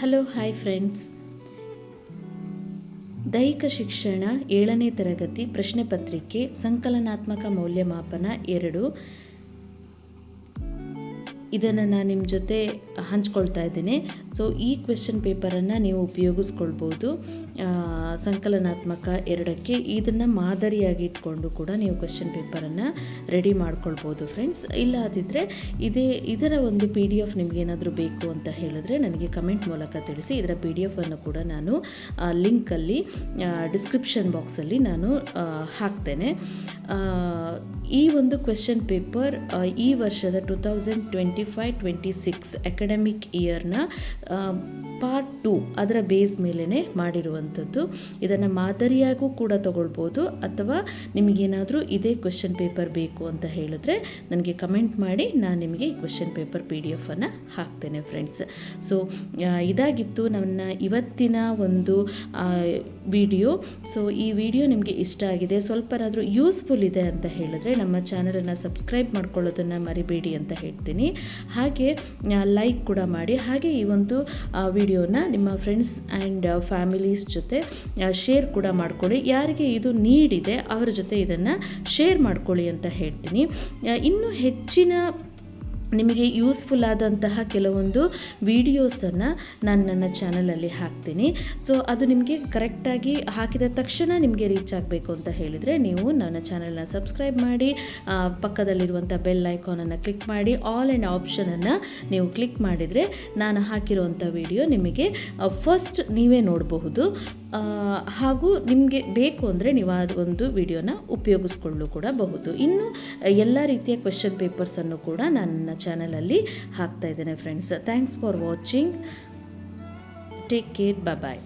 Hello hi friends. ದೈಹಿಕ ಶಿಕ್ಷಣ ಏಳನೇ ತರಗತಿ ಪ್ರಶ್ನೆ ಪತ್ರಿಕೆ ಸಂಕಲನಾತ್ಮಕ ಮೌಲ್ಯಮಾಪನ ಎರಡು. ಇದನ್ನು ನಾನು ನಿಮ್ಮ ಜೊತೆ ಹಂಚ್ಕೊಳ್ತಾ ಇದ್ದೀನಿ. ಸೊ ಈ ಕ್ವೆಶನ್ ಪೇಪರನ್ನು ನೀವು ಉಪಯೋಗಿಸ್ಕೊಳ್ಬೋದು. ಸಂಕಲನಾತ್ಮಕ ಎರಡಕ್ಕೆ ಇದನ್ನು ಮಾದರಿಯಾಗಿ ಇಟ್ಕೊಂಡು ಕೂಡ ನೀವು ಕ್ವೆಶನ್ ಪೇಪರನ್ನು ರೆಡಿ ಮಾಡ್ಕೊಳ್ಬೋದು ಫ್ರೆಂಡ್ಸ್ ಇಲ್ಲದಿದ್ದರೆ ಇದೇ, ಇದರ ಒಂದು ಪಿ ಡಿ ಎಫ್ ನಿಮಗೇನಾದರೂ ಬೇಕು ಅಂತ ಹೇಳಿದ್ರೆ ನನಗೆ ಕಮೆಂಟ್ ಮೂಲಕ ತಿಳಿಸಿ. ಇದರ ಪಿ ಡಿ ಎಫನ್ನು ಕೂಡ ನಾನು ಲಿಂಕಲ್ಲಿ ಡಿಸ್ಕ್ರಿಪ್ಷನ್ ಬಾಕ್ಸಲ್ಲಿ ನಾನು ಹಾಕ್ತೇನೆ. ಈ ಒಂದು ಕ್ವೆಶನ್ ಪೇಪರ್ ಈ ವರ್ಷದ two thousand twenty five twenty six academic ಇಯರ್ನ part two ಅದರ ಬೇಸ್ ಮೇಲೇ ಮಾಡಿರುವಂಥದ್ದು. ಇದನ್ನು ಮಾದರಿಯಾಗೂ ಕೂಡ ತಗೊಳ್ಬೋದು. ಅಥವಾ ನಿಮಗೇನಾದರೂ ಇದೇ ಕ್ವೆಶನ್ ಪೇಪರ್ ಬೇಕು ಅಂತ ಹೇಳಿದ್ರೆ ನನಗೆ ಕಮೆಂಟ್ ಮಾಡಿ, ನಾನು ನಿಮಗೆ ಈ ಕ್ವೆಶನ್ ಪೇಪರ್ ಪಿ ಡಿ ಎಫನ್ನು ಹಾಕ್ತೇನೆ ಫ್ರೆಂಡ್ಸ್ ಸೊ ಇದಾಗಿತ್ತು ನನ್ನ ಇವತ್ತಿನ ಒಂದು ವಿಡಿಯೋ ಸೊ ಈ ವಿಡಿಯೋ ನಿಮಗೆ ಇಷ್ಟ ಆಗಿದೆ. ಸ್ವಲ್ಪನಾದರೂ ಯೂಸ್ಫುಲ್ ಇದೆ ಅಂತ ಹೇಳಿದ್ರೆ ನಮ್ಮ ಚಾನಲನ್ನು ಸಬ್ಸ್ಕ್ರೈಬ್ ಮಾಡ್ಕೊಳ್ಳೋದನ್ನು ಮರಿಬೇಡಿ ಅಂತ ಹೇಳ್ತೀನಿ. ಹಾಗೆ ಲೈಕ್ ಕೂಡ ಮಾಡಿ. ಹಾಗೆ ಈ ಒಂದು ವಿಡಿಯೋನ ನಿಮ್ಮ ಫ್ರೆಂಡ್ಸ್ ಆ್ಯಂಡ್ ಫ್ಯಾಮಿಲೀಸ್ ಜೊತೆ ಶೇರ್ ಕೂಡ ಮಾಡ್ಕೊಳ್ಳಿ. ಯಾರಿಗೆ ಇದು ನೀಡಿದೆ ಅವರ ಜೊತೆ ಇದನ್ನು ಶೇರ್ ಮಾಡ್ಕೊಳ್ಳಿ ಅಂತ ಹೇಳ್ತೀನಿ. ಇನ್ನೂ ಹೆಚ್ಚಿನ ನಿಮಗೆ ಯೂಸ್ಫುಲ್ ಆದಂತಹ ಕೆಲವೊಂದು ವೀಡಿಯೋಸನ್ನು ನಾನು ನನ್ನ ಚಾನಲಲ್ಲಿ ಹಾಕ್ತೀನಿ. ಸೊ ಅದು ನಿಮಗೆ ಕರೆಕ್ಟಾಗಿ ಹಾಕಿದ ತಕ್ಷಣ ನಿಮಗೆ ರೀಚ್ ಆಗಬೇಕು ಅಂತ ಹೇಳಿದರೆ ನೀವು ನನ್ನ ಚಾನಲ್ನ ಸಬ್ಸ್ಕ್ರೈಬ್ ಮಾಡಿ ಪಕ್ಕದಲ್ಲಿರುವಂಥ ಬೆಲ್ ಐಕಾನನ್ನು ಕ್ಲಿಕ್ ಮಾಡಿ ಆಲ್ ಆ್ಯಂಡ್ ಆಪ್ಷನನ್ನು ನೀವು ಕ್ಲಿಕ್ ಮಾಡಿದರೆ ನಾನು ಹಾಕಿರುವಂಥ ವಿಡಿಯೋ ನಿಮಗೆ ಫಸ್ಟ್ ನೀವೇ ನೋಡಬಹುದು. ಹಾಗೂ ನಿಮಗೆ ಬೇಕು ಅಂದರೆ ನೀವು ಅದು ಒಂದು ವಿಡಿಯೋನ ಉಪಯೋಗಿಸ್ಕೊಳ್ಳು ಕೂಡ ಬಹುದು. ಇನ್ನು ಎಲ್ಲ ರೀತಿಯ ಕ್ವೆಶನ್ ಪೇಪರ್ಸನ್ನು ಕೂಡ ನಾನು ನನ್ನ ಚಾನಲಲ್ಲಿ ಹಾಕ್ತಾ ಇದ್ದೇನೆ friends thanks for watching take care bye bye